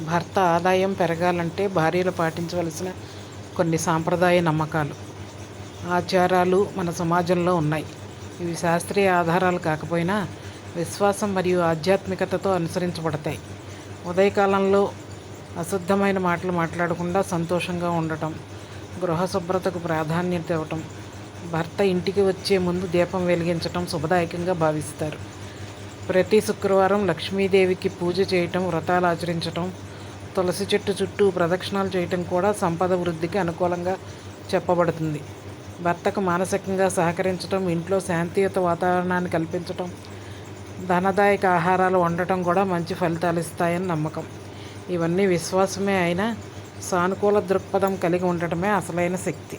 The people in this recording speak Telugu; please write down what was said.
భర్త ఆదాయం పెరగాలంటే భార్యలు పాటించవలసిన కొన్ని సాంప్రదాయ నమ్మకాలు ఆచారాలు మన సమాజంలో ఉన్నాయి. ఇవి శాస్త్రీయ ఆధారాలు కాకపోయినా విశ్వాసం మరియు ఆధ్యాత్మికతతో అనుసరించబడతాయి. ఉదయకాలంలో అశుద్ధమైన మాటలు మాట్లాడకుండా సంతోషంగా ఉండటం గృహ శుభ్రతకు ప్రాధాన్యత ఇవ్వటం భర్త ఇంటికి వచ్చే ముందు దీపం వెలిగించటం శుభదాయకంగా భావిస్తారు. ప్రతి శుక్రవారం లక్ష్మీదేవికి పూజ చేయటం వ్రతాలు ఆచరించటం తులసి చెట్టు చుట్టూ ప్రదక్షిణాలు చేయటం కూడా సంపద వృద్ధికి అనుకూలంగా చెప్పబడుతుంది. భర్తకు మానసికంగా సహకరించటం ఇంట్లో శాంతియుత వాతావరణాన్ని కల్పించటం ధనదాయక ఆహారాలు వండటం కూడా మంచి ఫలితాలు ఇస్తాయని నమ్మకం. ఇవన్నీ విశ్వాసమే అయినా సానుకూల దృక్పథం కలిగి ఉండటమే అసలైన శక్తి.